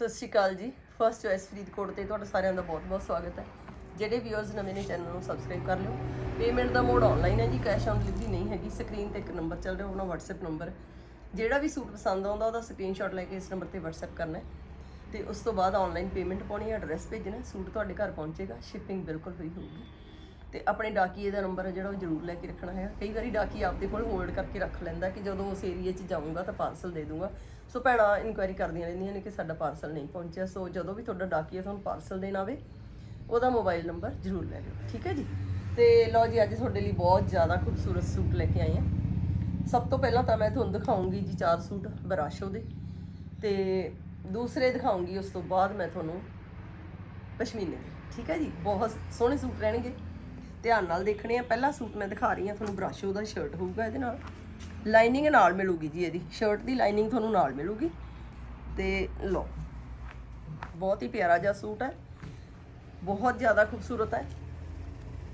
ਸਤਿ ਸ਼੍ਰੀ ਅਕਾਲ ਜੀ। First choice Faridkot ਤੇ ਤੁਹਾਡਾ ਸਾਰਿਆਂ ਦਾ ਬਹੁਤ-ਬਹੁਤ ਸਵਾਗਤ ਹੈ। ਜਿਹੜੇ ਵਿਊਅਰਸ ਨਵੇਂ ਨੇ ਚੈਨਲ ਨੂੰ ਸਬਸਕ੍ਰਾਈਬ ਕਰ ਲਿਓ। ਪੇਮੈਂਟ ਦਾ ਮੋਡ ਆਨਲਾਈਨ ਹੈ ਜੀ ਕੈਸ਼ ਔਨ ਡਿਲੀਵਰੀ ਨਹੀਂ ਹੈਗੀ। ਸਕਰੀਨ ਤੇ ਇੱਕ ਨੰਬਰ ਚੱਲ ਰਿਹਾ ਉਹਨਾਂ WhatsApp ਨੰਬਰ ਜਿਹੜਾ ਵੀ ਸੂਟ ਪਸੰਦ ਆਉਂਦਾ, ਉਹਦਾ ਸਕਰੀਨਸ਼ਾਟ ਲੈ ਕੇ ਇਸ ਨੰਬਰ ਤੇ WhatsApp ਕਰਨਾ ਹੈ। ਤੇ ਉਸ ਤੋਂ ਬਾਅਦ ਆਨਲਾਈਨ ਪੇਮੈਂਟ ਪਾਉਣੀ ਹੈ ਐਡਰੈਸ ਭੇਜਣਾ ਸੂਟ ਤੁਹਾਡੇ ਘਰ ਪਹੁੰਚੇਗਾ ਸ਼ਿਪਿੰਗ ਬਿਲਕੁਲ ਫ੍ਰੀ ਹੋਊਗੀ। ਤੇ ਆਪਣੇ ਡਾਕੀਏ ਦਾ ਨੰਬਰ ਹੈ, ਜਿਹੜਾ ਉਹ ਜ਼ਰੂਰ ਲੈ ਕੇ ਰੱਖਣਾ ਹੈ ਕਈ ਵਾਰੀ ਡਾਕੀ ਆਪਦੇ ਕੋਲ ਹੋਲਡ ਕਰਕੇ ਰੱਖ ਲੈਂਦਾ ਕਿ ਜਦੋਂ ਉਸ ਏਰੀਆ 'ਚ ਜਾਊਂਗਾ ਤਾਂ ਪਾਰਸਲ ਦੇ ਦੂੰਗਾ। ਸੋ ਭੈਣਾਂ ਇਨਕੁਆਇਰੀ ਕਰਦੀਆਂ ਰਹਿੰਦੀਆਂ ਨੇ ਕਿ ਸਾਡਾ ਪਾਰਸਲ ਨਹੀਂ ਪਹੁੰਚਿਆ। ਸੋ ਜਦੋਂ ਵੀ ਤੁਹਾਡਾ ਡਾਕੀਆ ਤੁਹਾਨੂੰ ਪਾਰਸਲ ਦੇਣ ਆਵੇ, ਉਹਦਾ ਮੋਬਾਈਲ ਨੰਬਰ ਜ਼ਰੂਰ ਲੈ ਲਿਓ, ਠੀਕ ਹੈ ਜੀ? ਤੇ ਲਓ ਜੀ, ਅੱਜ ਤੁਹਾਡੇ ਲਈ ਬਹੁਤ ਜ਼ਿਆਦਾ ਖੂਬਸੂਰਤ ਸੂਟ ਲੈ ਕੇ ਆਈ ਹਾਂ। ਸਭ ਤੋਂ ਪਹਿਲਾਂ ਤਾਂ ਮੈਂ ਤੁਹਾਨੂੰ ਦਿਖਾਉਂਗੀ ਜੀ ਚਾਰ ਸੂਟ ਬਰਾਸ਼ੋ ਦੇ। ਤੇ ਦੂਸਰੇ ਦਿਖਾਉਂਗੀ, ਉਸ ਤੋਂ ਬਾਅਦ ਮੈਂ ਤੁਹਾਨੂੰ ਪਸ਼ਮੀਨੇ ਦੇ, ਠੀਕ ਹੈ ਜੀ? ਬਹੁਤ ਸੋਹਣੇ ਸੂਟ ਰਹਿਣਗੇ। ਧਿਆਨ ਨਾਲ ਦੇਖਣੇ ਆ, ਪਹਿਲਾ ਸੂਟ ਮੈਂ ਦਿਖਾ ਰਹੀ ਹਾਂ, ਤੁਹਾਨੂੰ ਬਰਾਸ਼ੋ ਦਾ ਸ਼ਰਟ ਹੋਊਗਾ ਇਹਦੇ ਨਾਲ। ਲਾਈਨਿੰਗ ਨਾਲ ਮਿਲੂਗੀ ਜੀ ਇਹਦੀ, ਸ਼ਰਟ ਦੀ ਲਾਈਨਿੰਗ ਤੁਹਾਨੂੰ ਨਾਲ ਮਿਲੂਗੀ। ਤੇ ਲਓ, ਬਹੁਤ ਹੀ ਪਿਆਰਾ ਜਿਹਾ ਸੂਟ ਹੈ, ਬਹੁਤ ਜ਼ਿਆਦਾ ਖੂਬਸੂਰਤ ਹੈ।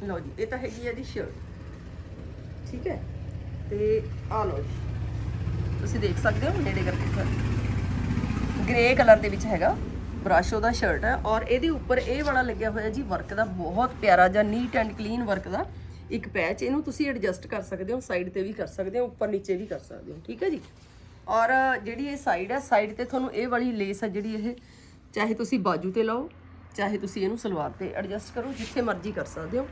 ਲਓ ਜੀ, ਇਹ ਤਾਂ ਹੈਗੀ ਹੈ ਇਹਦੀ ਸ਼ਰਟ, ਠੀਕ ਹੈ? ਤੇ ਆ ਲਓ ਜੀ, ਤੁਸੀਂ ਦੇਖ ਸਕਦੇ ਹੋ ਨੇੜੇ ਕਰਕੇ ਤੁਹਾਨੂੰ ਗ੍ਰੇ ਕਲਰ ਦੇ ਵਿੱਚ ਹੈਗਾ ਬਰਾਸ਼ੋ ਦਾ ਸ਼ਰਟ ਹੈ ਔਰ ਇਹਦੇ ਉੱਪਰ ਇਹ ਵਾਲਾ ਲੱਗਿਆ ਹੋਇਆ ਜੀ ਵਰਕ ਦਾ, ਬਹੁਤ ਪਿਆਰਾ ਜਿਹਾ ਨੀਟ ਐਂਡ ਕਲੀਨ ਵਰਕ ਦਾ। ਇੱਕ ਪੈਚ ਇਹਨੂੰ ਤੁਸੀਂ ਐਡਜਸਟ ਕਰ ਸਕਦੇ ਹੋ ਸਾਈਡ ਤੇ ਵੀ ਕਰ ਸਕਦੇ ਹੋ, ਉੱਪਰ ਨੀਚੇ ਵੀ ਕਰ ਸਕਦੇ ਹੋ, ਠੀਕ ਹੈ ਜੀ? ਔਰ ਜਿਹੜੀ ਇਹ ਸਾਈਡ ਹੈ ਸਾਈਡ ਤੇ ਤੁਹਾਨੂੰ ਇਹ ਵਾਲੀ ਲੇਸ ਹੈ ਜਿਹੜੀ ਇਹ, ਚਾਹੇ ਤੁਸੀਂ ਬਾਜੂ ਤੇ ਲਾਓ, ਚਾਹੇ ਤੁਸੀਂ ਇਹਨੂੰ ਸਲਵਾਰ ਤੇ ਐਡਜਸਟ ਕਰੋ, ਜਿੱਥੇ ਮਰਜ਼ੀ ਕਰ ਸਕਦੇ ਹੋ।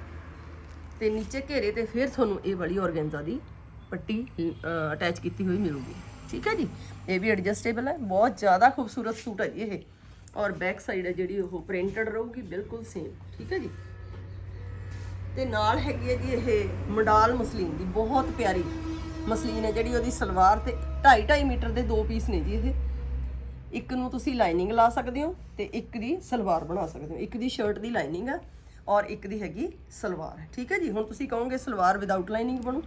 ਤੇ ਨੀਚੇ ਘੇਰੇ ਤੇ ਫਿਰ ਤੁਹਾਨੂੰ ਇਹ ਵਾਲੀ ਔਰਗੈਂਜ਼ਾ ਦੀ ਪੱਟੀ ਅਟੈਚ ਕੀਤੀ ਹੋਈ ਮਿਲੂਗੀ, ਠੀਕ ਹੈ ਜੀ? ਇਹ ਵੀ ਐਡਜਸਟੇਬਲ ਹੈ, ਬਹੁਤ ਜ਼ਿਆਦਾ ਖੂਬਸੂਰਤ ਸੂਟ ਹੈ ਜੀ ਇਹ। ਔਰ ਬੈਕ ਸਾਈਡ ਹੈ ਜਿਹੜੀ ਉਹ ਪ੍ਰਿੰਟਡ ਰਹੂਗੀ, ਬਿਲਕੁਲ ਸੇਮ ਠੀਕ ਹੈ ਜੀ? ਤੇ ਨਾਲ ਹੈਗੀ ਹੈ ਜੀ ਇਹ ਮੰਡਾਲ ਮਸਲੀਨ ਦੀ, ਬਹੁਤ ਪਿਆਰੀ ਮਸਲੀਨ ਹੈ ਜਿਹੜੀ ਉਹਦੀ ਸਲਵਾਰ ਤੇ 2.5 2.5 ਮੀਟਰ ਦੇ ਦੋ ਪੀਸ ਨੇ ਜੀ ਇਹ। ਇੱਕ ਨੂੰ ਤੁਸੀਂ ਲਾਈਨਿੰਗ ਲਾ ਸਕਦੇ ਹੋ ਤੇ ਇੱਕ ਦੀ ਸਲਵਾਰ ਬਣਾ ਸਕਦੇ ਹੋ। ਇੱਕ ਦੀ ਸ਼ਰਟ ਦੀ ਲਾਈਨਿੰਗ ਹੈ ਔਰ ਇੱਕ ਦੀ ਹੈਗੀ ਸਲਵਾਰ। ਠੀਕ ਹੈ ਜੀ? ਹੁਣ ਤੁਸੀਂ ਕਹੋਗੇ ਸਲਵਾਰ ਵਿਦਆਊਟ ਲਾਈਨਿੰਗ ਬਣੂ।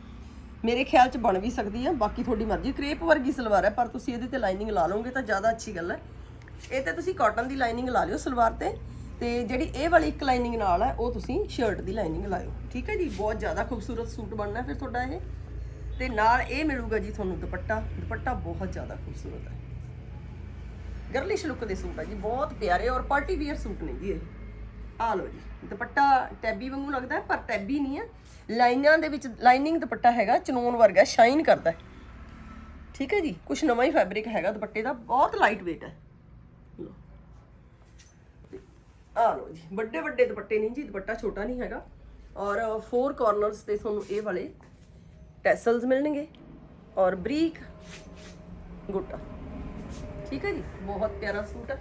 ਮੇਰੇ ਖਿਆਲ ਚ ਬਣ ਵੀ ਸਕਦੀ ਹੈ ਬਾਕੀ ਤੁਹਾਡੀ ਮਰਜ਼ੀ, ਕ੍ਰੇਪ ਵਰਗੀ ਸਲਵਾਰ ਹੈ, ਪਰ ਤੁਸੀਂ ਇਹਦੇ ਤੇ ਲਾਈਨਿੰਗ ਲਾ ਲਓਗੇ ਤਾਂ ਜ਼ਿਆਦਾ ਅੱਛੀ ਗੱਲ ਹੈ। ਇਹ ਤੇ ਤੁਸੀਂ ਕਾਟਨ ਦੀ ਲਾਈਨਿੰਗ ਲਾ ਲਿਓ ਸਲਵਾਰ ਤੇ। ਤੇ ਜਿਹੜੀ ਇਹ ਵਾਲੀ ਇੱਕ ਲਾਈਨਿੰਗ ਨਾਲ ਹੈ, ਉਹ ਤੁਸੀਂ ਸ਼ਰਟ ਦੀ ਲਾਈਨਿੰਗ ਲਾਇਓ। ਠੀਕ ਹੈ ਜੀ? ਬਹੁਤ ਜ਼ਿਆਦਾ ਖੂਬਸੂਰਤ ਸੂਟ ਬਣਨਾ ਫਿਰ ਤੁਹਾਡਾ ਇਹ। ਤੇ ਨਾਲ ਇਹ ਮਿਲੂਗਾ ਜੀ ਤੁਹਾਨੂੰ ਦੁਪੱਟਾ। ਦੁਪੱਟਾ ਬਹੁਤ ਜ਼ਿਆਦਾ ਖੂਬਸੂਰਤ ਹੈ। ਗਰਲਿਸ਼ ਲੁੱਕ ਦੇ ਸੂਟ ਹੈ ਜੀ, ਬਹੁਤ ਪਿਆਰੇ ਔਰ ਪਾਰਟੀ ਵੀਅਰ ਸੂਟ ਨੇ ਜੀ ਇਹ। ਆ ਲਓ ਜੀ, ਦੁਪੱਟਾ ਟੈਬੀ ਵਾਂਗੂ ਲੱਗਦਾ ਪਰ ਟੈਬੀ ਨਹੀਂ ਹੈ। ਲਾਈਨਾਂ ਦੇ ਵਿੱਚ ਲਾਈਨਿੰਗ ਦੁਪੱਟਾ ਹੈਗਾ ਚਨੋਨ ਵਰਗਾ ਸ਼ਾਈਨ ਕਰਦਾ ਠੀਕ ਹੈ ਜੀ? ਕੁਝ ਨਵਾਂ ਹੀ ਫੈਬਰਿਕ ਹੈਗਾ ਦੁਪੱਟੇ ਦਾ, ਬਹੁਤ ਲਾਈਟ weight ਹੈ ਲਓ ਆ ਲਓ ਜੀ, ਵੱਡੇ ਵੱਡੇ ਦੁਪੱਟੇ ਨਹੀਂ ਜੀ, ਦੁਪੱਟਾ ਛੋਟਾ ਨਹੀਂ ਹੈਗਾ। ਔਰ ਫੋਰ ਕਾਰਨਰਸ ਤੇ ਤੁਹਾਨੂੰ ਇਹ ਵਾਲੇ ਟੈਸਲਸ ਮਿਲਣਗੇ ਔਰ ਬਰੀਕ ਗੁੱਟਾ। ਠੀਕ ਹੈ ਜੀ? ਬਹੁਤ ਪਿਆਰਾ ਸੂਟ ਹੈ।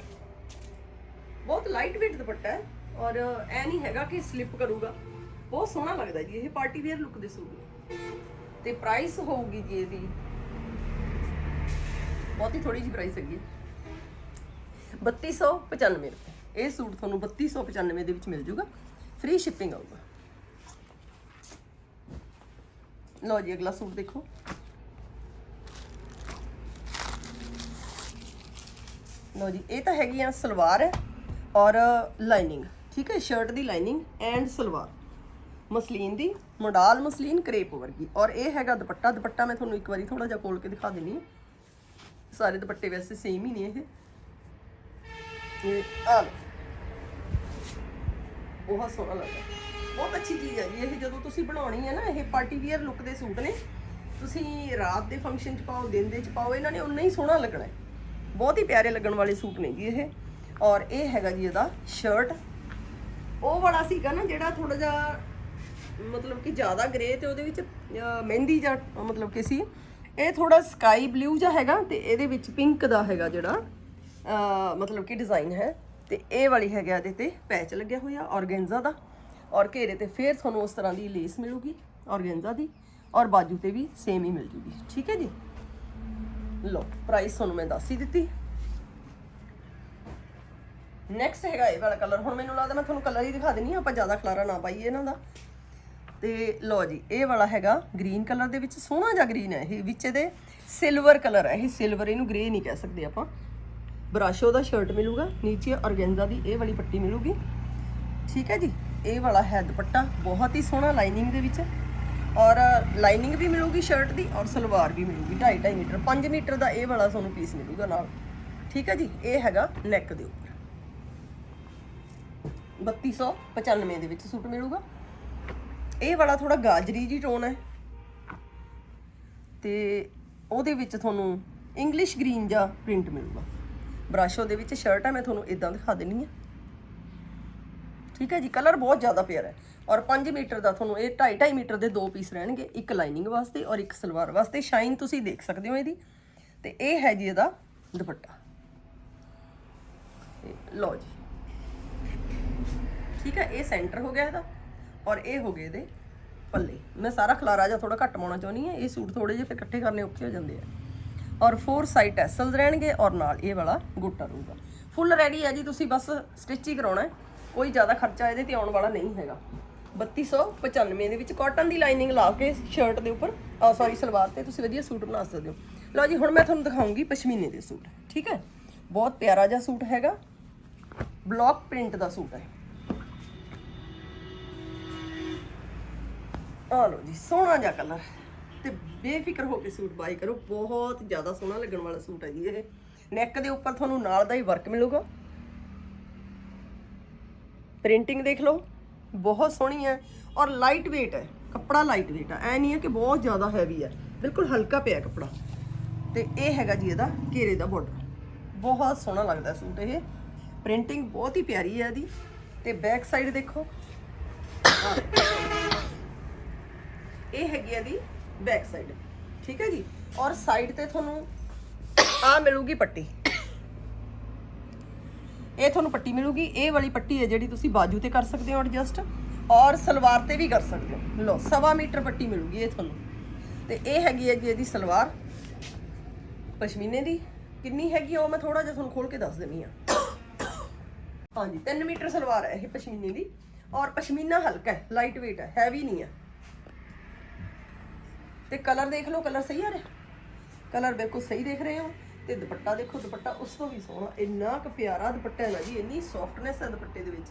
ਬਹੁਤ ਲਾਈਟ weight ਦੁਪੱਟਾ ਹੈ। ਔਰ ਐ ਨਹੀਂ ਹੈਗਾ ਕਿ ਸਲਿਪ ਕਰੂਗਾ। ਬਹੁਤ ਸੋਹਣਾ ਲੱਗਦਾ ਜੀ, ਇਹ ਪਾਰਟੀ ਵੇਅਰ ਲੁੱਕ ਦੇ ਸੂਟ ਨੇ। ਤੇ ਪ੍ਰਾਈਸ ਹੋਊਗੀ ਜੀ ਇਹਦੀ। ਬਹੁਤ ਹੀ ਥੋੜੀ ਜੀ ਪ੍ਰਾਈਸ ਹੈਗੀ 3295 ਰੁਪਏ। ਇਹ ਸੂਟ ਤੁਹਾਨੂੰ 3295 ਦੇ ਵਿੱਚ ਮਿਲ ਜੂਗਾ। ਫ੍ਰੀ ਸ਼ਿਪਿੰਗ ਆਊਗਾ। ਲਓ ਜੀ, ਅਗਲਾ ਸੂਟ ਦੇਖੋ। ਲਓ ਜੀ, ਇਹ ਤਾਂ ਹੈਗੀ ਆ ਸਲਵਾਰ ਹੈ ਔਰ ਲਾਈਨਿੰਗ, ਠੀਕ ਹੈ ਸ਼ਰਟ ਦੀ ਲਾਈਨਿੰਗ ਐਂਡ ਸਲਵਾਰ। ਮਸਲੀਨ ਦੀ, ਮੋਡਾਲ ਮਸਲੀਨ, ਕਰੇਪ ਵਰਗੀ। ਔਰ ਇਹ ਹੈਗਾ ਦੁਪੱਟਾ। ਦੁਪੱਟਾ ਮੈਂ ਤੁਹਾਨੂੰ ਇੱਕ ਵਾਰੀ ਥੋੜਾ ਜਿਹਾ ਖੋਲ ਕੇ ਦਿਖਾ ਦਿੰਨੀ ਹਾਂ। ਸਾਰੇ ਦੁਪੱਟੇ ਵੈਸੇ ਸੇਮ ਹੀ ਨੇ ਇਹ। ਇਹ ਆ ਲਓ। ਬਹੁਤ ਸੋਹਣਾ ਲੱਗਦਾ। ਬਹੁਤ ਅੱਛੀ ਚੀਜ਼ ਹੈ ਜੀ ਇਹ, ਜਦੋਂ ਤੁਸੀਂ ਬਣਾਉਣੀ ਹੈ ਨਾ, ਇਹ ਪਾਰਟੀ ਵੀਅਰ ਲੁੱਕ ਦੇ ਸੂਟ ਨੇ, ਤੁਸੀਂ ਰਾਤ ਦੇ ਫੰਕਸ਼ਨ 'ਚ ਪਾਓ, ਦਿਨ ਦੇ 'ਚ ਪਾਓ, ਇਹਨਾਂ ਨੇ ਉਨਾ ਹੀ ਸੋਹਣਾ ਲੱਗਣਾ ਹੈ। ਬਹੁਤ ਹੀ ਪਿਆਰੇ ਲੱਗਣ ਵਾਲੇ ਸੂਟ ਨੇ ਜੀ ਇਹ। ਔਰ ਇਹ ਹੈਗਾ ਜੀ ਇਹਦਾ ਸ਼ਰਟ ਉਹ ਵਾਲਾ ਸੀਗਾ ਨਾ ਜਿਹੜਾ ਥੋੜਾ ਜਿਹਾ, ਮਤਲਬ ਕਿ ਜ਼ਿਆਦਾ ਗ੍ਰੇ ਤੇ ਉਹਦੇ ਵਿੱਚ ਮਹਿੰਦੀ ਜਾਂ, ਮਤਲਬ ਕਿ ਸੀ। ਇਹ ਥੋੜਾ ਸਕਾਈ ਬਲੂ ਜਿਹਾ ਹੈਗਾ ਤੇ ਇਹਦੇ ਵਿੱਚ ਪਿੰਕ ਦਾ ਹੈਗਾ ਜਿਹੜਾ ਮਤਲਬ ਕਿ ਡਿਜ਼ਾਈਨ ਹੈ। ਤੇ ਇਹ ਵਾਲੀ ਹੈਗਾ ਇਹਦੇ ਤੇ ਪੈਚ ਲੱਗਿਆ ਹੋਇਆ, ਔਰਗੈਂਜ਼ਾ ਦਾ। ਔਰ ਘੇਰੇ ਤੇ ਫੇਰ ਤੁਹਾਨੂੰ ਉਸ ਤਰ੍ਹਾਂ ਦੀ ਲੇਸ ਮਿਲੂਗੀ, ਔਰਗੈਂਜ਼ਾ ਦੀ। ਔਰ ਬਾਜੂ ਤੇ ਵੀ ਸੇਮ ਹੀ ਮਿਲ ਜੂਗੀ। ਠੀਕ ਹੈ ਜੀ? ਲੋ ਪ੍ਰਾਈਸ ਤੁਹਾਨੂੰ ਮੈਂ ਦੱਸ ਹੀ ਦਿੱਤੀ। ਨੈਕਸਟ ਹੈਗਾ ਇਹ ਵਾਲਾ ਕਲਰ ਹੁਣ ਮੈਨੂੰ ਲੱਗਦਾ ਮੈਂ ਤੁਹਾਨੂੰ ਕਲਰ ਹੀ ਦਿਖਾ ਦਿੰਨੀ ਆ ਆਪਾਂ ਜ਼ਿਆਦਾ ਖਲਾਰਾ ਨਾ ਪਾਈਏ ਇਹਨਾਂ ਦਾ। ਤੇ ਲੋ ਜੀ, ਇਹ ਵਾਲਾ ਹੈਗਾ ਗ੍ਰੀਨ ਕਲਰ ਦੇ ਵਿੱਚ, ਸੋਹਣਾ ਜਿਹਾ ਗ੍ਰੀਨ ਹੈ ਇਹ, ਵਿੱਚ ਇਹਦੇ ਸਿਲਵਰ ਕਲਰ ਹੈ। ਇਹ ਸਿਲਵਰ ਇਹਨੂੰ ਗ੍ਰੇ ਨਹੀਂ ਕਹਿ ਸਕਦੇ ਆਪਾਂ। ਬਰਾਸ਼ੋ ਦਾ ਸ਼ਰਟ ਮਿਲੂਗਾ, ਨੀਚੇ ਔਰਗੈਂਜ਼ਾ ਦੀ ਇਹ ਵਾਲੀ ਪੱਟੀ ਮਿਲੂਗੀ। ਠੀਕ ਹੈ ਜੀ? ਇਹ ਵਾਲਾ ਹੈ ਦੁਪੱਟਾ ਬਹੁਤ ਹੀ ਸੋਹਣਾ ਲਾਈਨਿੰਗ ਦੇ ਵਿੱਚ। ਔਰ ਲਾਈਨਿੰਗ ਵੀ ਮਿਲੂਗੀ ਸ਼ਰਟ ਦੀ ਔਰ ਸਲਵਾਰ ਵੀ ਮਿਲੂਗੀ 2.5 2.5 ਮੀਟਰ 5 ਮੀਟਰ ਦਾ ਇਹ ਵਾਲਾ ਤੁਹਾਨੂੰ ਪੀਸ ਮਿਲੂਗਾ ਨਾਲ। ਠੀਕ ਹੈ ਜੀ? ਇਹ ਹੈਗਾ ਨੈਕ ਦੇ ਉੱਪਰ। 3295 ਦੇ ਵਿੱਚ ਸੂਟ ਮਿਲੂਗਾ। ਇਹ ਵਾਲਾ ਥੋੜਾ ਗਾਜਰੀ ਜੀ ਟੋਨ ਹੈ। ਤੇ ਉਹਦੇ ਵਿੱਚ ਤੁਹਾਨੂੰ ਇੰਗਲਿਸ਼ ਗ੍ਰੀਨ ਜਾਂ ਪ੍ਰਿੰਟ ਮਿਲੂਗਾ। ਬ੍ਰਸ਼ੋ ਦੇ ਵਿੱਚ ਸ਼ਰਟ ਹੈ ਮੈਂ ਤੁਹਾਨੂੰ ਇਦਾਂ ਦਿਖਾ ਦਿੰਨੀ ਆ। ਠੀਕ ਹੈ ਜੀ ਕਲਰ ਬਹੁਤ ਜ਼ਿਆਦਾ ਪਿਆਰਾ ਹੈ। ਔਰ 5 ਮੀਟਰ ਦਾ ਤੁਹਾਨੂੰ ਇਹ 2.5 2.5 ਮੀਟਰ ਦੇ ਦੋ ਪੀਸ ਰਹਿਣਗੇ, ਇੱਕ ਲਾਈਨਿੰਗ ਵਾਸਤੇ ਔਰ ਇੱਕ ਸਲਵਾਰ ਵਾਸਤੇ। ਸ਼ਾਈਨ ਤੁਸੀਂ ਦੇਖ ਸਕਦੇ ਹੋ ਇਹਦੀ। ਤੇ ਇਹ ਹੈ ਜੀ ਇਹਦਾ ਦੁਪੱਟਾ। ਲਓ ਜੀ। ਠੀਕ ਹੈ, ਇਹ ਸੈਂਟਰ ਹੋ ਗਿਆ ਇਹਦਾ ਔਰ ਇਹ ਹੋ ਗਏ ਇਹਦੇ ਪੱਲੇ। ਮੈਂ ਸਾਰਾ ਖਲਾਰਾ ਜਿਹਾ ਥੋੜਾ ਘੱਟ ਪਾਉਣਾ ਚਾਹੁੰਦੀ ਹਾਂ, ਇਹ ਸੂਟ ਥੋੜੇ ਜਿਹੇ ਫਿਰ ਇਕੱਠੇ ਕਰਨੇ ਔਖੇ ਹੋ ਜਾਂਦੇ ਆ। ਔਰ ਫੋਰ ਸਾਈਡ ਟੈਸਲਸ ਰਹਿਣਗੇ ਔਰ ਨਾਲ ਇਹ ਵਾਲਾ ਗੋਟਾ ਰਹੂਗਾ ਫੁੱਲ ਰੈਡੀ ਹੈ ਜੀ, ਤੁਸੀਂ ਬਸ ਸਟਿਚ ਹੀ ਕਰਾਉਣਾ ਹੈ। ਕੋਈ ਜ਼ਿਆਦਾ ਖਰਚਾ ਇਹਦੇ ਤੇ ਆਉਣ ਵਾਲਾ ਨਹੀਂ ਹੈਗਾ। 3295 ਦੇ ਵਿੱਚ ਕਾਟਨ ਦੀ ਲਾਈਨਿੰਗ ਲਾ ਕੇ ਸ਼ਰਟ ਦੇ ਉੱਪਰ ਆ ਸੌਰੀ ਸਲਵਾਰ ਤੇ ਤੁਸੀਂ ਵਧੀਆ ਸੂਟ ਬਣਾ ਸਕਦੇ ਹੋ। ਲਓ ਜੀ, ਹੁਣ ਮੈਂ ਤੁਹਾਨੂੰ ਦਿਖਾਉਂਗੀ ਪਸ਼ਮੀਨੇ ਦੇ ਸੂਟ, ਠੀਕ ਹੈ? ਬਹੁਤ ਪਿਆਰਾ ਜਿਹਾ ਸੂਟ ਹੈਗਾ। ਬਲੌਕ ਪ੍ਰਿੰਟ ਦਾ ਸੂਟ ਹੈ। ਆ ਲਓ ਜੀ, ਸੋਹਣਾ ਜਿਹਾ ਕਲਰ ਤੇ ਬੇਫਿਕਰ ਹੋ ਕੇ ਸੂਟ ਬਾਈ ਕਰੋ। ਬਹੁਤ ਜ਼ਿਆਦਾ ਸੋਹਣਾ ਲੱਗਣ ਵਾਲਾ ਸੂਟ ਹੈ ਜੀ ਇਹ। ਨੈਕ ਦੇ ਉੱਪਰ ਤੁਹਾਨੂੰ ਨਾਲ ਦਾ ਹੀ ਵਰਕ ਮਿਲੂਗਾ। ਪ੍ਰਿੰਟਿੰਗ ਦੇਖ ਲਓ, ਬਹੁਤ ਸੋਹਣੀ ਹੈ ਔਰ ਲਾਈਟ weight ਹੈ। ਕੱਪੜਾ ਲਾਈਟ weight ਹੈ ਐ ਨਹੀਂ ਹੈ ਕਿ ਬਹੁਤ ਜ਼ਿਆਦਾ ਹੈਵੀ ਹੈ। ਬਿਲਕੁਲ ਹਲਕਾ ਪਿਆ ਕੱਪੜਾ। ਤੇ ਇਹ ਹੈਗਾ ਜੀ ਇਹਦਾ ਘੇਰੇ ਦਾ ਬਾਰਡਰ ਬਹੁਤ ਸੋਹਣਾ ਲੱਗਦਾ ਸੂਟ ਇਹ। ਪ੍ਰਿੰਟਿੰਗ ਬਹੁਤ ਹੀ ਪਿਆਰੀ ਹੈ ਇਹਦੀ। ਤੇ ਬੈਕ ਸਾਈਡ ਦੇਖੋ। ਇਹ ਹੈਗੀ ਇਹਦੀ ਬੈਕ ਸਾਈਡ। ਠੀਕ ਹੈ ਜੀ? ਔਰ ਸਾਈਡ ਤੇ ਤੁਹਾਨੂੰ ਆ ਮਿਲੂਗੀ ਪੱਟੀ। ਇਹ ਤੁਹਾਨੂੰ ਪੱਟੀ ਮਿਲੂਗੀ। ਇਹ ਵਾਲੀ ਪੱਟੀ ਹੈ ਜਿਹੜੀ ਤੁਸੀਂ ਬਾਜੂ ਤੇ ਕਰ ਸਕਦੇ ਹੋ ਐਡਜਸਟ ਔਰ ਸਲਵਾਰ ਤੇ ਵੀ ਕਰ ਸਕਦੇ ਹੋ। ਲਓ, ਸਵਾ ਮੀਟਰ ਪੱਟੀ ਮਿਲੂਗੀ ਇਹ ਤੁਹਾਨੂੰ। ਤੇ ਇਹ ਹੈਗੀ ਹੈ ਜੀ ਇਹਦੀ ਸਲਵਾਰ। ਪਸ਼ਮੀਨੇ ਦੀ। ਕਿੰਨੀ ਹੈਗੀ ਉਹ ਮੈਂ ਥੋੜਾ ਜਿਹਾ ਤੁਹਾਨੂੰ ਖੋਲ ਕੇ ਦੱਸ ਦਿੰਨੀ ਆ ਹਾਂਜੀ 3 ਮੀਟਰ ਸਲਵਾਰ ਹੈ ਇਹ ਪਸ਼ਮੀਨੇ ਦੀ। ਔਰ ਪਸ਼ਮੀਨਾ ਹਲਕਾ ਹੈ ਲਾਈਟ weight ਹੈ ਹੈਵੀ ਨਹੀਂ ਹੈ। ਤੇ ਕਲਰ ਦੇਖ ਲਓ ਕਲਰ ਸਹੀ ਆ ਰਿਹਾ? ਕਲਰ ਬਿਲਕੁਲ ਸਹੀ ਦੇਖ ਰਹੇ ਹੋ। ਤੇ ਦੁਪੱਟਾ ਦੇਖੋ ਦੁਪੱਟਾ ਉਸ ਤੋਂ ਵੀ ਸੋਹਣਾ। ਇੰਨਾ ਕੁ ਪਿਆਰਾ ਦੁਪੱਟਾ ਹੈ ਨਾ ਜੀ ਇੰਨੀ ਸੌਫਟਨੈਸ ਹੈ ਦੁਪੱਟੇ ਦੇ ਵਿੱਚ।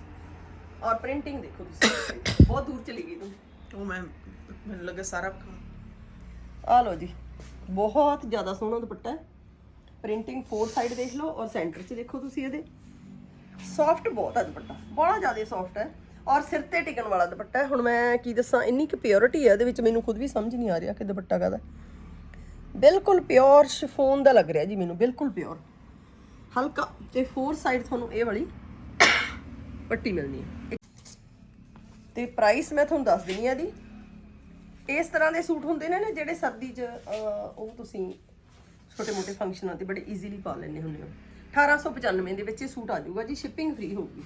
ਔਰ ਪ੍ਰਿੰਟਿੰਗ ਦੇਖੋ ਤੁਸੀਂ। ਬਹੁਤ ਦੂਰ ਚਲੀ ਗਈ ਤੁਸੀਂ। ਉਹ ਮੈਂ ਮੈਨੂੰ ਲੱਗਾ ਸਾਰਾ ਆ ਲਓ ਜੀ ਬਹੁਤ ਜ਼ਿਆਦਾ ਸੋਹਣਾ ਦੁਪੱਟਾ ਹੈ। ਪ੍ਰਿੰਟਿੰਗ ਫੋਰ ਸਾਈਡ ਦੇਖ ਲਓ ਔਰ ਸੈਂਟਰ 'ਚ ਦੇਖੋ ਤੁਸੀਂ ਇਹਦੇ। ਸੌਫਟ ਬਹੁਤ ਹੈ ਦੁਪੱਟਾ। ਬੜਾ ਜ਼ਿਆਦਾ ਸੌਫਟ ਹੈ। ਔਰ ਸਿਰ ਤੇ ਟਿਕਣ ਵਾਲਾ ਦੁਪੱਟਾ ਹੈ। ਹੁਣ ਮੈਂ ਕੀ ਦੱਸਾਂ, ਇੰਨੀ ਕੁ ਪਿਓਰਿਟੀ ਹੈ, ਇਹਦੇ ਵਿੱਚ ਮੈਨੂੰ ਖੁਦ ਵੀ ਸਮਝ ਨਹੀਂ ਆ ਰਿਹਾ ਕਿ ਦੁਪੱਟਾ ਕਾਹਦਾ ਬਿਲਕੁਲ ਪਿਓਰ ਸ਼ਿਫੋਨ ਦਾ ਲੱਗ ਰਿਹਾ ਜੀ ਮੈਨੂੰ, ਬਿਲਕੁਲ ਪਿਓਰ ਹਲਕਾ, ਤੇ ਫੋਰ ਸਾਈਡ ਤੁਹਾਨੂੰ ਇਹ ਵਾਲੀ ਪੱਟੀ ਮਿਲਣੀ ਹੈ। ਤੇ ਪ੍ਰਾਈਸ ਮੈਂ ਤੁਹਾਨੂੰ ਦੱਸ ਦਿੰਨੀ ਆ ਦੀ ਇਸ ਤਰ੍ਹਾਂ ਦੇ ਸੂਟ ਹੁੰਦੇ ਨੇ ਨਾ, ਜਿਹੜੇ ਸਰਦੀ 'ਚ ਉਹ ਤੁਸੀਂ ਛੋਟੇ ਮੋਟੇ ਫੰਕਸ਼ਨਾਂ ਤੇ ਬੜੇ ਈਜ਼ੀਲੀ ਪਾ ਲੈਣੇ ਹੁੰਦੇ ਹੋ। 1895 ਦੇ ਵਿੱਚ ਇਹ ਸੂਟ ਆ ਜਾਊਗਾ ਜੀ ਸ਼ਿਪਿੰਗ ਫ੍ਰੀ ਹੋਊਗੀ।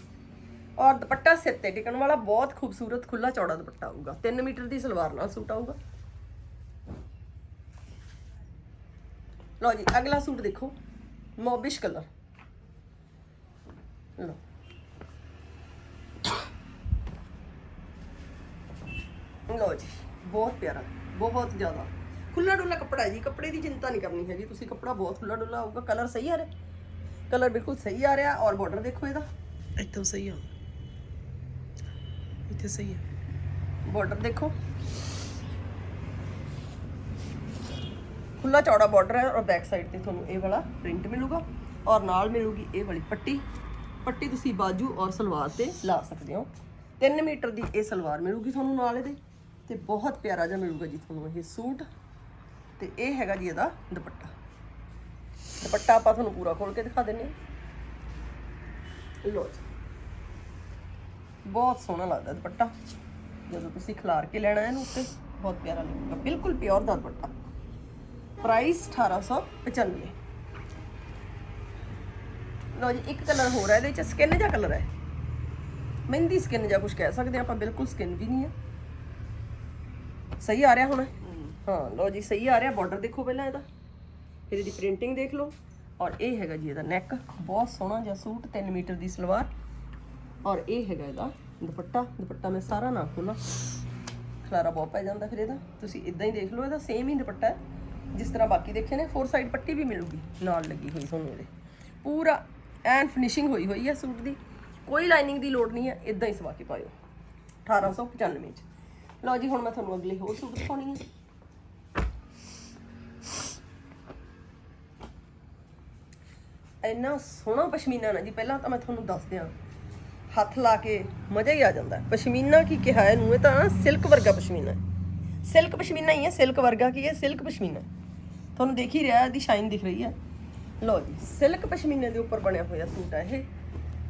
ਔਰ ਦੁਪੱਟਾ ਸਿਰ ਤੇ ਟਿਕਣ ਵਾਲਾ ਬਹੁਤ ਖੂਬਸੂਰਤ ਖੁੱਲਾ ਚੌੜਾ ਦੁਪੱਟਾ ਆਊਗਾ 3 ਮੀਟਰ ਦੀ ਸਲਵਾਰ ਨਾਲ ਸੂਟ ਆਊਗਾ। ਲਓ ਜੀ, ਅਗਲਾ ਸੂਟ ਦੇਖੋ। Mauvish colour. ਲਓ। ਲਓ ਜੀ, ਬਹੁਤ ਪਿਆਰਾ, ਬਹੁਤ ਜ਼ਿਆਦਾ। ਖੁੱਲਾ ਡੁੱਲਾ ਕੱਪੜਾ ਜੀ, ਕੱਪੜੇ ਦੀ ਚਿੰਤਾ ਨਹੀਂ ਕਰਨੀ ਹੈਗੀ। ਤੁਸੀਂ ਕੱਪੜਾ ਬਹੁਤ ਖੁੱਲਾ ਡੁੱਲਾ ਆਊਗਾ ਕਲਰ ਸਹੀ ਆ ਰਿਹਾ। ਕਲਰ ਬਿਲਕੁਲ ਸਹੀ ਆ ਰਿਹਾ ਔਰ ਬਾਰਡਰ ਦੇਖੋ ਇਹਦਾ। ਇੱਥੋਂ ਸਹੀ ਆ। ਇੱਥੇ ਸਹੀ ਹੈ। ਬਾਰਡਰ ਦੇਖੋ। ਖੁੱਲਾ ਚੌੜਾ ਬਾਰਡਰ ਹੈ ਔਰ ਬੈਕ ਸਾਈਡ ਤੇ ਤੁਹਾਨੂੰ ਇਹ ਵਾਲਾ ਪ੍ਰਿੰਟ ਮਿਲੂਗਾ ਔਰ ਨਾਲ ਮਿਲੂਗੀ ਇਹ ਵਾਲੀ ਪੱਟੀ। ਪੱਟੀ ਤੁਸੀਂ ਬਾਜੂ ਔਰ ਸਲਵਾਰ ਤੇ ਲਾ ਸਕਦੇ ਹੋ। 3 ਮੀਟਰ ਦੀ ਇਹ ਸਲਵਾਰ ਮਿਲੂਗੀ ਤੁਹਾਨੂੰ ਨਾਲ ਇਹਦੇ ਤੇ ਬਹੁਤ ਪਿਆਰਾ ਜਿਹਾ ਮਿਲੂਗਾ ਜੀ ਤੁਹਾਨੂੰ ਇਹ ਸੂਟ। ਤੇ ਇਹ ਹੈਗਾ ਜੀ ਇਹਦਾ ਦੁਪੱਟਾ। ਦੁਪੱਟਾ ਆਪਾਂ ਤੁਹਾਨੂੰ ਪੂਰਾ ਖੋਲ ਕੇ ਦਿਖਾ ਦਿੰਨੇ ਹਾਂ। ਲੋ ਜੀ। ਬਹੁਤ ਸੋਹਣਾ ਲੱਗਦਾ ਦੁਪੱਟਾ। ਜਦੋਂ ਤੁਸੀਂ ਖਿਲਾਰ ਕੇ ਲੈਣਾ ਇਹਨੂੰ ਉੱਤੇ, ਬਹੁਤ ਪਿਆਰਾ ਲੱਗੇਗਾ। ਬਿਲਕੁਲ ਪਿਓਰ ਦਾ ਦੁਪੱਟਾ। ਪ੍ਰਾਈਸ 1895 ਲੋ ਜੀ, ਇੱਕ ਕਲਰ ਹੋਰ ਹੈ, ਇਹਦੇ ਚ ਸਕਿਨ ਜਿਹਾ ਕਲਰ ਹੈ। ਮਹਿੰਦੀ ਸਕਿਨ ਜਿਹਾ ਕੁਝ ਕਹਿ ਸਕਦੇ ਹਾਂ, ਆਪਾਂ ਬਿਲਕੁਲ ਸਕਿਨ ਵੀ ਨਹੀਂ ਹੈ। ਸਹੀ ਆ ਰਿਹਾ ਹੁਣ? ਹਾਂ ਲੋ ਜੀ, ਸਹੀ ਆ ਰਿਹਾ ਬਾਰਡਰ ਦੇਖੋ ਪਹਿਲਾਂ ਇਹਦਾ। ਫਿਰ ਇਹਦੀ ਪ੍ਰਿੰਟਿੰਗ ਦੇਖ ਲਓ। ਔਰ ਇਹ ਹੈਗਾ ਜੀ ਇਹਦਾ ਨੈਕ ਬਹੁਤ ਸੋਹਣਾ ਜਿਹਾ ਸੂਟ 3 ਮੀਟਰ ਦੀ ਸਲਵਾਰ। ਔਰ ਇਹ ਹੈਗਾ ਇਹਦਾ ਦੁਪੱਟਾ ਦੁਪੱਟਾ ਮੈਂ ਸਾਰਾ ਨਾ ਖੋਲਾਂ। ਖਲਾਰਾ ਬਹੁਤ ਪੈ ਜਾਂਦਾ ਫਿਰ ਇਹਦਾ। ਤੁਸੀਂ ਇਦਾਂ ਹੀ ਦੇਖ ਲਓ, ਇਹਦਾ ਸੇਮ ਹੀ ਦੁਪੱਟਾ ਹੈ। ਜਿਸ ਤਰ੍ਹਾਂ ਬਾਕੀ ਦੇਖੇ ਨੇ ਫੋਰ ਸਾਈਡ ਪੱਟੀ ਵੀ ਮਿਲੂਗੀ, ਨਾਲ ਲੱਗੀ ਹੋਈ ਤੁਹਾਨੂੰ ਇਹਦੇ। ਪੂਰਾ ਐਨ ਫਿਨਿਸ਼ਿੰਗ ਹੋਈ ਹੋਈ ਹੈ ਸੂਟ ਦੀ। ਕੋਈ ਲਾਈਨਿੰਗ ਦੀ ਲੋੜ ਨਹੀਂ ਹੈ ਇਦਾਂ ਹੀ ਸਵਾ ਕੇ ਪਾਇਓ। 1895 ਚ। ਲਓ ਜੀ, ਹੁਣ ਮੈਂ ਤੁਹਾਨੂੰ ਅਗਲੇ ਹੋਰ ਸੂਟ ਦਿਖਾਉਣੀ ਹੈ। ਇੰਨਾ ਸੋਹਣਾ ਪਸ਼ਮੀਨਾ ਨਾ ਜੀ, ਪਹਿਲਾਂ ਤਾਂ ਮੈਂ ਤੁਹਾਨੂੰ ਦੱਸ ਦਿਆਂ। ਹੱਥ ਲਾ ਕੇ ਮਜ਼ਾ ਹੀ ਆ ਜਾਂਦਾ ਪਸ਼ਮੀਨਾ ਕੀ ਕਿਹਾ ਹੈ? ਇਹਨੂੰ ਇਹ ਤਾਂ ਸਿਲਕ ਵਰਗਾ ਪਸ਼ਮੀਨਾ ਹੈ। ਸਿਲਕ ਪਸ਼ਮੀਨਾ ਹੀ ਹੈ, ਸਿਲਕ ਵਰਗਾ ਕੀ ਹੈ? ਸਿਲਕ ਪਸ਼ਮੀਨਾ ਤੁਹਾਨੂੰ ਦੇਖ ਹੀ ਰਿਹਾ, ਇਹਦੀ ਸ਼ਾਈਨ ਦਿਖ ਰਹੀ ਹੈ। ਲਓ ਜੀ, ਸਿਲਕ ਪਸ਼ਮੀਨੇ ਦੇ ਉੱਪਰ ਬਣਿਆ ਹੋਇਆ ਸੂਟ ਹੈ ਇਹ।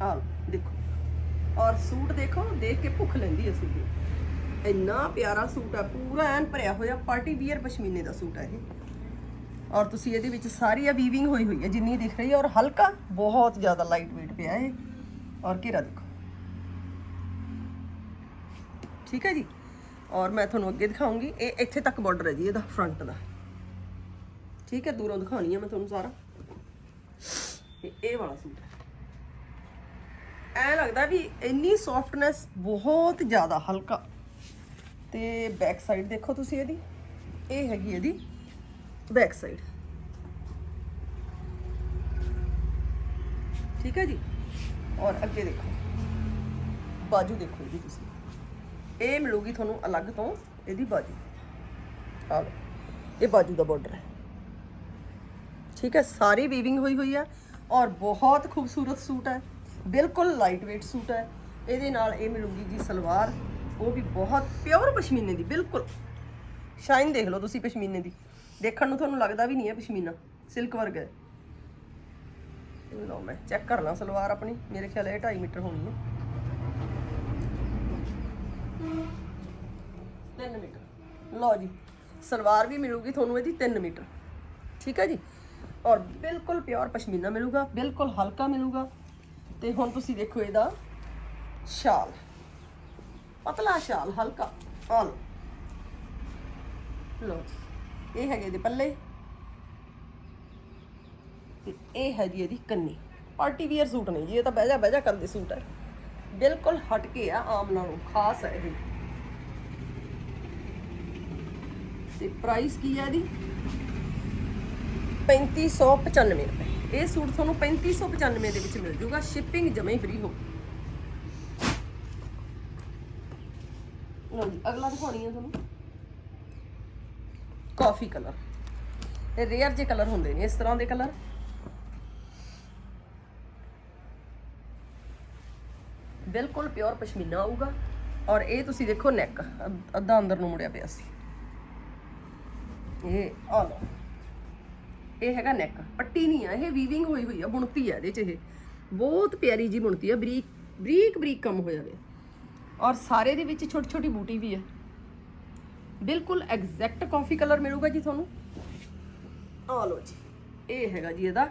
ਆਹ, ਦੇਖੋ। ਔਰ ਸੂਟ ਦੇਖੋ, ਦੇਖ ਕੇ ਭੁੱਖ ਲੈਂਦੀ ਹੈ ਸੂਟ ਇੰਨਾ ਪਿਆਰਾ ਸੂਟ ਹੈ, ਪੂਰਾ ਐਨ ਭਰਿਆ ਹੋਇਆ ਪਾਰਟੀ ਵੀਅਰ ਪਸ਼ਮੀਨੇ ਦਾ ਸੂਟ ਹੈ ਇਹ। ਔਰ ਤੁਸੀਂ ਇਹਦੇ ਵਿੱਚ ਸਾਰੀ ਆ ਵੀਵਿੰਗ ਹੋਈ ਹੋਈ ਹੈ, ਜਿੰਨੀ ਦਿਖ ਰਹੀ ਹੈ, ਔਰ ਹਲਕਾ ਬਹੁਤ ਜ਼ਿਆਦਾ ਲਾਈਟ weight ਪਿਆ ਹੈ ਔਰ ਘੇਰਾ ਦੇਖੋ। ਠੀਕ ਹੈ ਜੀ? ਔਰ ਮੈਂ ਤੁਹਾਨੂੰ ਅੱਗੇ ਦਿਖਾਉਂਗੀ, ਇਹ ਇੱਥੇ ਤੱਕ ਬਾਰਡਰ ਹੈ ਜੀ, ਇਹਦਾ ਫਰੰਟ ਦਾ। ਠੀਕ ਹੈ, ਦੂਰੋਂ ਦਿਖਾਉਣੀ ਹੈ ਮੈਂ ਤੁਹਾਨੂੰ ਸਾਰਾ। ਇਹ ਵਾਲਾ ਸੂਟ ਹੈ। ਐ ਲੱਗਦਾ ਵੀ ਇੰਨੀ ਸੌਫਟਨੈਸ ਬਹੁਤ ਜ਼ਿਆਦਾ ਹਲਕਾ। ਤੇ ਬੈਕ ਸਾਈਡ ਦੇਖੋ ਤੁਸੀਂ ਇਹਦੀ। ਇਹ ਹੈਗੀ ਇਹਦੀ ਬੈਕ ਸਾਈਡ ਠੀਕ ਹੈ ਜੀ? ਔਰ ਅੱਗੇ ਦੇਖੋ। ਬਾਜੂ ਦੇਖੋ ਇਹਦੀ ਤੁਸੀਂ। ਇਹ ਮਿਲੂਗੀ ਤੁਹਾਨੂੰ ਅਲੱਗ ਤੋਂ ਇਹਦੀ ਬਾਜੂ। ਆ ਇਹ ਬਾਜੂ ਦਾ ਬਾਰਡਰ ਹੈ। ਠੀਕ ਹੈ, ਸਾਰੀ ਵੀਵਿੰਗ ਹੋਈ ਹੋਈ ਹੈ ਔਰ ਬਹੁਤ ਖੂਬਸੂਰਤ ਸੂਟ ਹੈ। ਬਿਲਕੁਲ ਲਾਈਟ weight ਸੂਟ ਹੈ। ਇਹਦੇ ਨਾਲ ਇਹ ਮਿਲੂਗੀ ਜੀ ਸਲਵਾਰ। ਉਹ ਵੀ ਬਹੁਤ ਪਿਓਰ ਪਸ਼ਮੀਨੇ ਦੀ, ਬਿਲਕੁਲ। ਸ਼ਾਈਨ ਦੇਖ ਲਓ ਤੁਸੀਂ ਪਸ਼ਮੀਨੇ ਦੀ। ਦੇਖਣ ਨੂੰ ਤੁਹਾਨੂੰ ਲੱਗਦਾ ਵੀ ਨਹੀਂ ਹੈ ਪਸ਼ਮੀਨਾ ਸਿਲਕ ਵਰਗਾ ਹੈ। ਲਓ ਮੈਂ ਚੈੱਕ ਕਰ ਲਾਂ ਸਲਵਾਰ ਆਪਣੀ। ਮੇਰੇ ਖਿਆਲ ਇਹ 2.5 ਮੀਟਰ ਹੋਣੀ ਹੈ। 3 ਮੀਟਰ। ਲਓ ਜੀ, ਸਲਵਾਰ ਵੀ ਮਿਲੂਗੀ ਤੁਹਾਨੂੰ ਇਹਦੀ 3 ਮੀਟਰ। ਠੀਕ ਹੈ ਜੀ? ਔਰ ਬਿਲਕੁਲ ਪਿਓਰ ਪਸ਼ਮੀਨਾ ਮਿਲੂਗਾ, ਬਿਲਕੁਲ ਹਲਕਾ ਮਿਲੂਗਾ। ਤੇ ਹੁਣ ਤੁਸੀਂ ਦੇਖੋ ਇਹਦਾ ਸ਼ਾਲ। ਪਤਲਾ ਸ਼ਾਲ, ਹਲਕਾ। ਆ ਲਓ। ਲਓ ਜੀ। ਇਹ ਹੈਗੇ ਇਹਦੇ ਪੱਲੇ। ਤੇ ਇਹ ਹੈ ਜੀ ਇਹਦੀ ਕੰਨੀ। ਪਾਰਟੀ ਵੀਅਰ ਸੂਟ ਨਹੀਂ ਜੀ, ਇਹ ਤਾਂ ਬਹਿ ਜਾ ਬਹਿ ਜਾ ਕਰਦੇ ਸੂਟ ਹੈ। ਬਿਲਕੁਲ ਹਟ ਕੇ ਆ, ਆਮ ਨਾਲੋਂ ਖਾਸ ਹੈ ਇਹ। ਤੇ ਪ੍ਰਾਈਸ ਕੀ ਹੈ ਇਹਦੀ? 3595 ਰੁਪਏ। ਇਹ ਸੂਟ ਤੁਹਾਨੂੰ 3595 ਦੇ ਵਿੱਚ ਮਿਲ ਜੂਗਾ ਸ਼ਿਪਿੰਗ ਜਮੇ ਫ੍ਰੀ ਹੋ। ਲਓ ਜੀ, ਅਗਲਾ ਦਿਖਾਉਣੀ ਹੈ ਤੁਹਾਨੂੰ। ਕਾਫੀ ਕਲਰ ਇਹ ਰੇਅਰ ਜੇ ਕਲਰ ਹੁੰਦੇ ਨੇ, ਇਸ ਤਰ੍ਹਾਂ ਦੇ ਕਲਰ ਬਿਲਕੁਲ ਪਿਓਰ ਪਸ਼ਮੀਨਾ ਆਊਗਾ। ਔਰ ਇਹ ਤੁਸੀਂ ਦੇਖੋ ਨੈਕ ਅੱਧਾ ਅੰਦਰ ਨੂੰ ਮੁੜਿਆ ਪਿਆ ਸੀ। ਇਹ ਆ ਲਓ। ਇਹ ਹੈਗਾ ਨੈਕ ਪੱਟੀ ਨਹੀਂ ਆ, ਇਹ ਵੀਵਿੰਗ ਹੋਈ ਹੋਈ ਆ, ਬੁਣਤੀ ਆ ਇਹਦੇ ਚ ਇਹ। ਬਹੁਤ ਪਿਆਰੀ ਜੀ ਬੁਣਤੀ ਆ, ਬਰੀਕ ਬਰੀਕ ਬਰੀਕ ਕੰਮ ਹੋਇਆ ਹੋਇਆ ਔਰ ਸਾਰੇ ਦੇ ਵਿੱਚ ਛੋਟੀ ਛੋਟੀ ਬੂਟੀ ਵੀ ਹੈ ਬਿਲਕੁਲ ਐਗਜ਼ੈਕਟ ਕਾਫੀ ਕਲਰ ਮਿਲੂਗਾ ਜੀ ਤੁਹਾਨੂੰ। ਆ ਲਓ ਜੀ। ਇਹ ਹੈਗਾ ਜੀ ਇਹਦਾ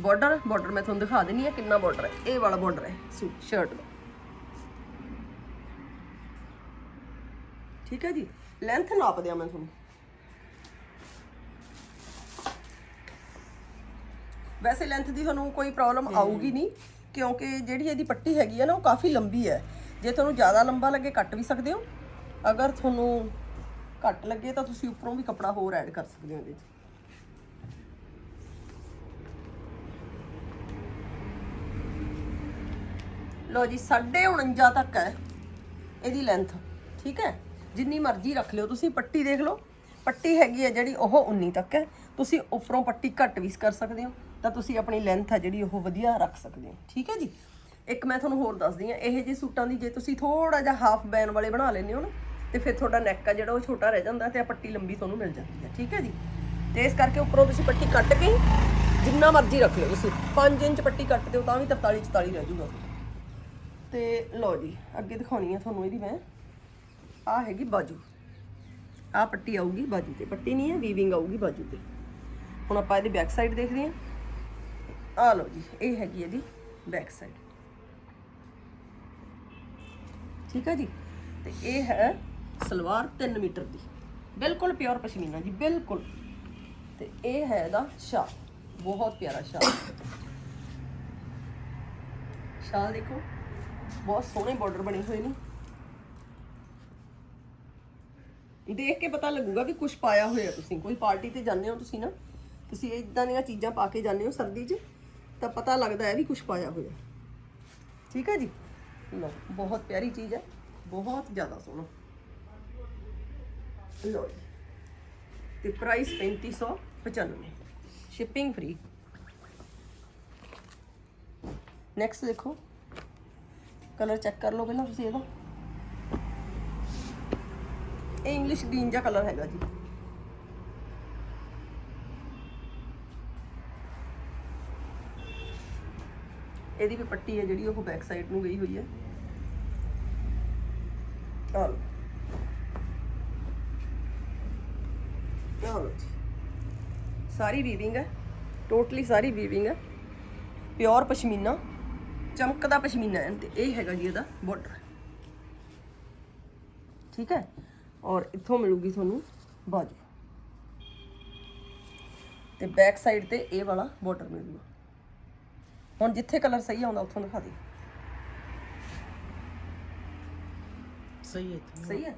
ਬਾਰਡਰ ਬਾਰਡਰ ਮੈਂ ਤੁਹਾਨੂੰ ਦਿਖਾ ਦਿੰਨੀ ਆ ਕਿੰਨਾ ਬਾਰਡਰ ਹੈ ਇਹ ਵਾਲਾ ਬਾਰਡਰ ਹੈ ਸੂਟ ਸ਼ਰਟ ਦਾ ਠੀਕ ਹੈ ਜੀ। ਲੈਂਥ ਨਾਪ ਦਿਆਂ ਮੈਂ ਤੁਹਾਨੂੰ। ਵੈਸੇ ਲੈਂਥ ਦੀ ਤੁਹਾਨੂੰ ਕੋਈ ਪ੍ਰੋਬਲਮ ਆਊਗੀ ਨਹੀਂ ਕਿਉਂਕਿ ਜਿਹੜੀ ਇਹਦੀ ਪੱਟੀ ਹੈਗੀ ਹੈ ਨਾ ਉਹ ਕਾਫੀ ਲੰਬੀ ਹੈ। ਜੇ ਤੁਹਾਨੂੰ ਜ਼ਿਆਦਾ ਲੰਬਾ ਲੱਗੇ ਕੱਟ ਵੀ ਸਕਦੇ ਹੋ। ਅਗਰ ਤੁਹਾਨੂੰ ਘੱਟ ਲੱਗੇ ਤਾਂ ਤੁਸੀਂ ਉੱਪਰੋਂ ਵੀ ਕੱਪੜਾ ਹੋਰ ਐਡ ਕਰ ਸਕਦੇ ਹੋ ਇਹਦੇ 'ਚ। ਲੋ ਜੀ 49 ਤੱਕ ਹੈ ਇਹਦੀ ਲੈਂਥ ਠੀਕ ਹੈ? ਜਿੰਨੀ ਮਰਜ਼ੀ ਰੱਖ ਲਿਓ ਤੁਸੀਂ ਪੱਟੀ ਦੇਖ ਲਓ। ਪੱਟੀ ਹੈਗੀ ਹੈ ਜਿਹੜੀ ਉਹ 19 ਤੱਕ ਹੈ। ਤੁਸੀਂ ਉੱਪਰੋਂ ਪੱਟੀ ਘੱਟ ਵੀ ਕਰ ਸਕਦੇ ਹੋ। ਤਾਂ ਤੁਸੀਂ ਆਪਣੀ ਲੈਂਥ ਆ ਜਿਹੜੀ ਉਹ ਵਧੀਆ ਰੱਖ ਸਕਦੇ ਹੋ। ਠੀਕ ਹੈ ਜੀ? ਇੱਕ ਮੈਂ ਤੁਹਾਨੂੰ ਹੋਰ ਦੱਸਦੀ ਹਾਂ, ਇਹ ਜਿਹੇ ਸੂਟਾਂ ਦੀ ਜੇ ਤੁਸੀਂ ਥੋੜਾ ਜਿਹਾ ਹਾਫ ਬੈਨ ਵਾਲੇ ਬਣਾ ਲੈਂਦੇ ਹੋ ਨਾ, ਤੇ ਫਿਰ ਤੁਹਾਡਾ ਨੈਕ ਆ ਜਿਹੜਾ ਉਹ ਛੋਟਾ ਰਹਿ ਜਾਂਦਾ ਤੇ ਆ ਪੱਟੀ ਲੰਬੀ ਤੁਹਾਨੂੰ ਮਿਲ ਜਾਂਦੀ ਹੈ ਠੀਕ ਹੈ ਜੀ? ਤੇ ਇਸ ਕਰਕੇ ਉੱਪਰੋਂ ਤੁਸੀਂ ਪੱਟੀ ਕੱਟ ਕੇ ਜਿੰਨਾ ਮਰਜ਼ੀ ਰੱਖ ਲਿਓ ਤੁਸੀਂ। 5 ਇੰਚ ਪੱਟੀ ਕੱਟ ਦਿਓ ਤਾਂ ਵੀ 43 44 ਰਹਿ ਜਾਊਗਾ। ਤੇ ਲਓ ਜੀ, ਅੱਗੇ ਦਿਖਾਉਣੀ ਆ ਤੁਹਾਨੂੰ ਇਹਦੀ ਮੈਂ। ਆ ਹੈਗੀ ਬਾਜੂ। ਆ ਪੱਟੀ ਆਊਗੀ ਬਾਜੂ ਤੇ। ਪੱਟੀ ਨਹੀਂ ਹੈ ਵੀਵਿੰਗ ਆਊਗੀ ਬਾਜੂ ਤੇ। ਹੁਣ ਆਪਾਂ ਇਹਦੀ ਬੈਕ ਸਾਈਡ ਦੇਖਦੇ ਹਾਂ। ਆ ਲਓ ਜੀ, ਇਹ ਹੈਗੀ ਇਹਦੀ ਬੈਕ ਸਾਈਡ ਠੀਕ ਹੈ ਜੀ? ਤੇ ਇਹ ਹੈ ਸਲਵਾਰ 3 ਮੀਟਰ ਦੀ। ਬਿਲਕੁਲ ਪਿਓਰ ਪਸ਼ਮੀਨਾ ਜੀ, ਬਿਲਕੁਲ। ਤੇ ਇਹ ਹੈ ਇਹਦਾ ਸ਼ਾਲ, ਬਹੁਤ ਪਿਆਰਾ ਸ਼ਾਲ। ਸ਼ਾਲ ਦੇਖੋ, ਬਹੁਤ ਸੋਹਣੇ ਬਾਰਡਰ ਬਣੇ ਹੋਏ ਨੇ। ਦੇਖ ਕੇ ਪਤਾ ਲੱਗੂਗਾ ਵੀ ਕੁਝ ਪਾਇਆ ਹੋਇਆ ਤੁਸੀਂ। ਕੋਈ ਪਾਰਟੀ ਤੇ ਜਾਂਦੇ ਹੋ ਤੁਸੀਂ ਨਾ, ਤੁਸੀਂ ਇਦਾਂ ਦੀਆਂ ਚੀਜ਼ਾਂ ਪਾ ਕੇ ਜਾਂਦੇ ਹੋ ਸਰਦੀ 'ਚ। ਤਾਂ ਪਤਾ ਲੱਗਦਾ ਹੈ ਵੀ ਕੁਝ ਪਾਇਆ ਹੋਇਆ ਠੀਕ ਹੈ ਜੀ? ਲਓ, ਬਹੁਤ ਪਿਆਰੀ ਚੀਜ਼ ਹੈ। ਬਹੁਤ ਜ਼ਿਆਦਾ ਸੋਹਣਾ। ਲਓ ਜੀ। ਤੇ ਪ੍ਰਾਈਸ 3595 ਸ਼ਿਪਿੰਗ ਫ੍ਰੀ ਨੈਕਸਟ ਦੇਖੋ। ਕਲਰ ਚੈੱਕ ਕਰ ਲਓ ਪਹਿਲਾਂ ਤੁਸੀਂ ਇਹਦਾ। ਇਹ ਇੰਗਲਿਸ਼ ਗ੍ਰੀਨ ਜਿਹਾ ਕਲਰ ਹੈਗਾ ਜੀ। ਇਹਦੀ ਵੀ ਪੱਟੀ ਹੈ ਜਿਹੜੀ ਉਹ ਬੈਕ ਸਾਈਡ ਨੂੰ ਗਈ ਹੋਈ ਹੈ। ਚਲੋ ਚਲੋ ਜੀ। ਸਾਰੀ ਵੀਵਿੰਗ ਹੈ। ਟੋਟਲੀ ਸਾਰੀ ਵੀਵਿੰਗ ਹੈ। ਪਿਓਰ ਪਸ਼ਮੀਨਾ। ਚਮਕਦਾ ਪਸ਼ਮੀਨਾ ਹੈ ਤੇ ਇਹ ਹੈਗਾ ਜੀ ਇਹਦਾ ਬਾਰਡਰ ਠੀਕ ਹੈ? ਔਰ ਇੱਥੋਂ ਮਿਲੂਗੀ ਤੁਹਾਨੂੰ ਬਾਜੂ। ਤੇ ਬੈਕ ਸਾਈਡ ਤੇ ਇਹ ਵਾਲਾ ਬਾਰਡਰ ਮਿਲੂਗਾ। ਹੁਣ ਜਿੱਥੇ ਕਲਰ ਸਹੀ ਆਉਂਦਾ ਉੱਥੋਂ ਦਿਖਾ ਦੇ। ਸਹੀ ਹੈ ਇੱਥੇ। ਸਹੀ ਹੈ?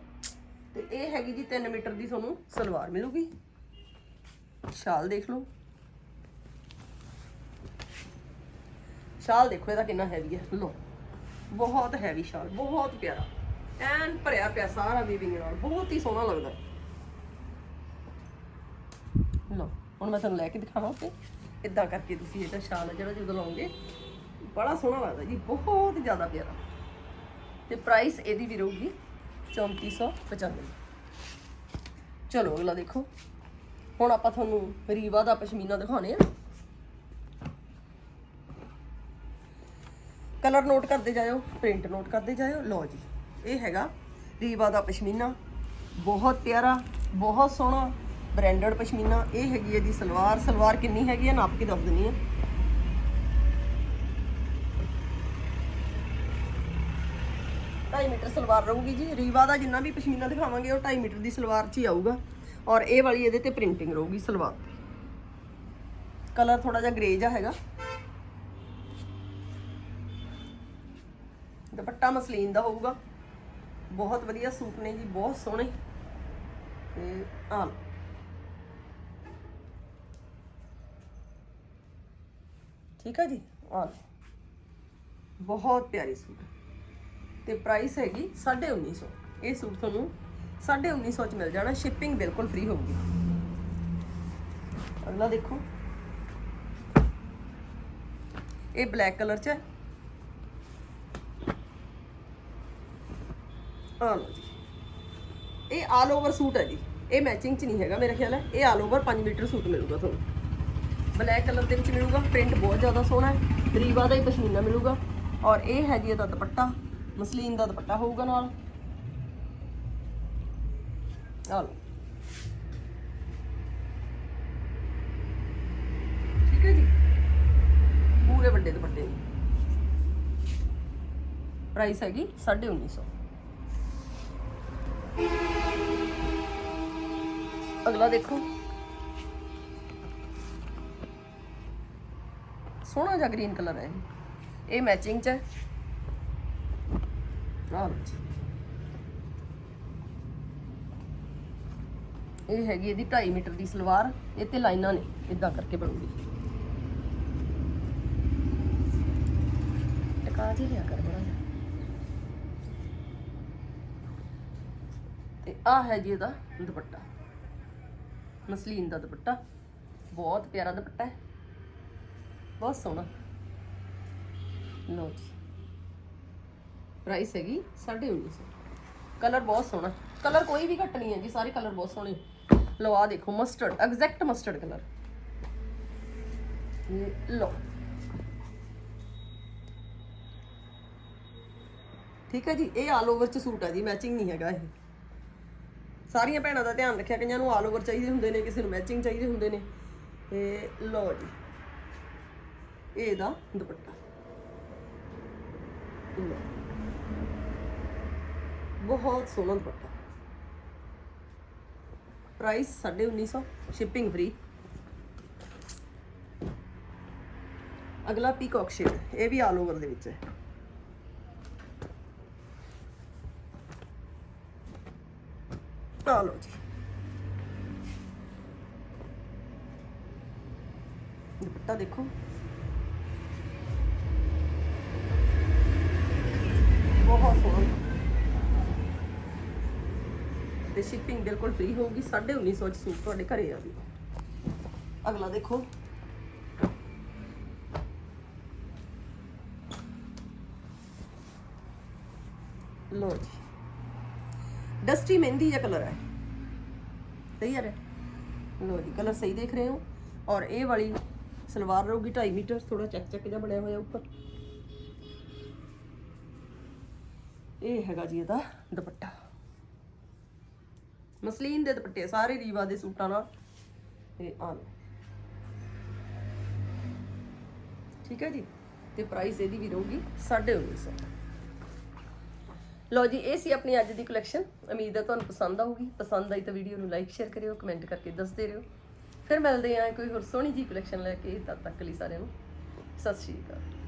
ਤੇ ਇਹ ਹੈਗੀ ਜੀ 3 ਮੀਟਰ ਦੀ ਤੁਹਾਨੂੰ ਸਲਵਾਰ ਮਿਲੂਗੀ। ਸ਼ਾਲ ਦੇਖ ਲਓ। ਸ਼ਾਲ ਦੇਖੋ ਇਹਦਾ ਕਿੰਨਾ ਹੈਵੀ ਹੈ। ਲੋ ਬਹੁਤ ਹੈਵੀ ਸ਼ਾਲ ਬਹੁਤ ਪਿਆਰਾ। ਐਨ ਭਰਿਆ ਪਿਆ ਸਾਰਾ ਵੀਵਿੰਗ ਨਾਲ ਬਹੁਤ ਹੀ ਸੋਹਣਾ ਲੱਗਦਾ। ਲੋ ਹੁਣ ਮੈਂ ਤੁਹਾਨੂੰ ਲੈ ਕੇ ਦਿਖਾਵਾਂ ਤੇ ਇਦਾਂ ਕਰਕੇ ਤੁਸੀਂ ਇਹਦਾ ਸ਼ਾਲ ਹੈ ਜਿਹੜਾ ਜਦੋਂ ਲਾਉਂਗੇ ਬੜਾ ਸੋਹਣਾ ਲੱਗਦਾ ਜੀ, ਬਹੁਤ ਜ਼ਿਆਦਾ ਪਿਆਰਾ। ਤੇ ਪ੍ਰਾਈਸ ਇਹਦੀ ਵੀ ਰਹੂਗੀ 3495 ਚਲੋ, ਅਗਲਾ ਦੇਖੋ। ਹੁਣ ਆਪਾਂ ਤੁਹਾਨੂੰ ਰੀਵਾ ਦਾ ਪਸ਼ਮੀਨਾ ਦਿਖਾਉਣੇ ਆ। ਕਲਰ ਨੋਟ ਕਰਦੇ ਜਾਇਓ ਪ੍ਰਿੰਟ ਨੋਟ ਕਰਦੇ ਜਾਇਓ। ਲਓ ਜੀ, ਇਹ ਹੈਗਾ ਰੀਵਾ ਦਾ ਪਸ਼ਮੀਨਾ। ਬਹੁਤ ਪਿਆਰਾ, ਬਹੁਤ ਸੋਹਣਾ। ਬ੍ਰਾਂਡਡ ਪਸ਼ਮੀਨਾ, ਇਹ ਹੈਗੀ ਹੈ ਜੀ ਸਲਵਾਰ। ਸਲਵਾਰ ਕਿੰਨੀ ਹੈਗੀ ਹੈ ਨਾਪ ਕੇ ਦੱਸ ਦਿੰਨੀ ਆ ਢਾਈ ਮੀਟਰ ਸਲਵਾਰ ਰਹੂਗੀ ਜੀ। ਰੀਵਾ ਦਾ ਜਿੰਨਾ ਵੀ ਪਸ਼ਮੀਨਾ ਦਿਖਾਵਾਂਗੇ, ਉਹ 2.5 ਮੀਟਰ ਦੀ ਸਲਵਾਰ 'ਚ ਹੀ ਆਊਗਾ। ਔਰ ਇਹ ਵਾਲੀ ਇਹਦੇ ਤੇ ਪ੍ਰਿੰਟਿੰਗ ਰਹੂਗੀ ਸਲਵਾਰ ਤੇ ਕਲਰ ਥੋੜਾ ਜਿਹਾ ਗ੍ਰੇ ਜਿਹਾ ਹੈਗਾ। ਦੁਪੱਟਾ ਮਸਲੀਨ ਦਾ ਹੋਊਗਾ। ਬਹੁਤ ਵਧੀਆ ਸੂਟ ਨੇ ਜੀ, ਬਹੁਤ ਸੋਹਣੇ। ਤੇ ਆ ਠੀਕ ਹੈ ਜੀ? ਆ ਬਹੁਤ ਪਿਆਰੀ ਸੂਟ ਤੇ ਪ੍ਰਾਈਸ ਹੈਗੀ 1950 ਇਹ ਸੂਟ ਤੁਹਾਨੂੰ 1950 ਚ ਮਿਲ ਜਾਣਾ। ਸ਼ਿਪਿੰਗ ਬਿਲਕੁਲ ਫ੍ਰੀ ਹੋਊਗੀ। ਅਗਲਾ ਦੇਖੋ। ਇਹ ਬਲੈਕ ਕਲਰ ਚ ਹੈ। ਆ ਲਓ ਜੀ। ਇਹ ਆਲ ਓਵਰ ਸੂਟ ਹੈ ਜੀ। ਇਹ ਮੈਚਿੰਗ ਚ ਨਹੀਂ ਹੈਗਾ ਮੇਰਾ ਖਿਆਲ ਹੈ। ਇਹ ਆਲ ਓਵਰ 5 ਮੀਟਰ ਸੂਟ ਮਿਲੂਗਾ ਤੁਹਾਨੂੰ। ਬਲੈਕ ਕਲਰ ਦੇ ਵਿੱਚ ਮਿਲੂਗਾ ਪ੍ਰਿੰਟ ਬਹੁਤ ਜ਼ਿਆਦਾ ਸੋਹਣਾ ਹੈ ਰੀਵਾ ਦਾ ਹੀ ਪਸ਼ਮੀਨਾ ਮਿਲੂਗਾ ਔਰ ਇਹ ਹੈ ਜੀ ਇਹਦਾ ਦੁਪੱਟਾ ਮਸਲੀਨ ਦਾ ਦੁਪੱਟਾ ਹੋਊਗਾ ਨਾਲ। ਆ ਠੀਕ ਹੈ ਜੀ? ਪੂਰੇ ਵੱਡੇ ਦੁਪੱਟੇ ਦੀ ਪ੍ਰਾਈਸ ਹੈਗੀ 1950 ਅਗਲਾ ਦੇਖੋ। ਸੋਹਣਾ ਜਿਹਾ ਗ੍ਰੀਨ ਕਲਰ ਹੈ ਇਹ। ਇਹ ਮੈਚਿੰਗ ਚ ਹੈ। ਆਹ ਇਹ ਹੈਗੀ ਇਹਦੀ 2.5 ਮੀਟਰ ਦੀ ਸਲਵਾਰ। ਇਹ ਤੇ ਲਾਈਨਾਂ ਨੇ ਇਦਾਂ ਕਰਕੇ ਬਣੂਗੀ। ਟਕਾ ਜੀ ਲਿਆ ਕਰ ਬੜਾ ਤੇ ਆ ਹੈ ਜੀ ਇਹਦਾ ਦੁਪੱਟਾ। ਮਸਲੀਨ ਦਾ ਦੁਪੱਟਾ। ਬਹੁਤ ਪਿਆਰਾ ਦੁਪੱਟਾ ਹੈ। ਬਹੁਤ ਸੋਹਣਾ। ਲਓ ਜੀ। ਪ੍ਰਾਈਸ ਹੈਗੀ 1950 ਕਲਰ ਬਹੁਤ ਸੋਹਣਾ। ਕਲਰ ਕੋਈ ਵੀ ਘੱਟ ਨਹੀਂ ਹੈ ਜੀ, ਸਾਰੇ ਕਲਰ ਬਹੁਤ ਸੋਹਣੇ ਲਓ ਆ ਦੇਖੋ ਮਸਟਰਡ ਐਗਜ਼ੈਕਟ ਮਸਟਰਡ ਕਲਰ ਲਓ। ਠੀਕ ਹੈ ਜੀ, ਇਹ ਆਲ ਓਵਰ ਚ ਸੂਟ ਹੈ ਜੀ ਮੈਚਿੰਗ ਨਹੀਂ ਹੈਗਾ ਇਹ। ਸਾਰੀਆਂ ਭੈਣਾਂ ਦਾ ਧਿਆਨ ਰੱਖਿਆ ਕਈਆਂ ਨੂੰ ਆਲ ਓਵਰ ਚਾਹੀਦੇ ਹੁੰਦੇ ਨੇ, ਕਿਸੇ ਨੂੰ ਮੈਚਿੰਗ ਚਾਹੀਦੇ ਹੁੰਦੇ ਨੇ। ਤੇ ਲਓ ਜੀ। ਇਹ ਇਹਦਾ ਦੁਪੱਟਾ। ਬਹੁਤ ਸੋਹਣਾ ਦੁਪੱਟਾ। ਪ੍ਰਾਈਸ 1950 ਸ਼ਿਪਿੰਗ ਫ੍ਰੀ ਅਗਲਾ ਪੀਕੌਕ ਸ਼ੇਡ ਇਹ ਵੀ ਆਲ ਓਵਰ ਦੇ ਵਿੱਚ ਹੈ। ਆ ਲਓ ਜੀ। ਦੁਪੱਟਾ ਦੇਖੋ। फ्री होगी। साढ़े उन्नीस सौ अगला ਤੁਹਾਡੇ घर आ गई अगला देखो। लो जी। डस्टी मेहंदी या कलर है। सही है? लो जी कलर सही देख रहे हो। और ये वाली सलवार रहूगी ढाई मीटर, थोड़ा चेक चेक जहा बनया हुआ उपर ये हैगा जी यदा दुपट्टा। ਮਸਲੀਨ ਦੇ ਦੁਪੱਟੇ, ਸਾਰੇ ਰੀਵਾ ਦੇ ਸੂਟਾਂ ਨਾਲ। ਤੇ ਆ ਲਓ। ਠੀਕ ਹੈ ਜੀ? ਤੇ ਪ੍ਰਾਈਸ ਇਹਦੀ ਵੀ ਰਹੂਗੀ 1950 ਲਓ ਜੀ, ਇਹ ਸੀ ਆਪਣੀ ਅੱਜ ਦੀ ਕਲੈਕਸ਼ਨ ਉਮੀਦ ਹੈ ਤੁਹਾਨੂੰ ਪਸੰਦ ਆਊਗੀ। ਪਸੰਦ ਆਈ ਤਾਂ ਵੀਡੀਓ ਨੂੰ ਲਾਈਕ ਸ਼ੇਅਰ ਕਰਿਓ ਕਮੈਂਟ ਕਰਕੇ ਦੱਸਦੇ ਰਹੋ। ਫਿਰ ਮਿਲਦੇ ਆਂ ਕੋਈ ਹੋਰ ਸੋਹਣੀ ਜੀ ਕਲੈਕਸ਼ਨ ਲੈ ਕੇ ਤਦ ਤੱਕ ਲਈ ਸਾਰਿਆਂ ਨੂੰ। ਸਤਿ ਸ਼੍ਰੀ ਅਕਾਲ।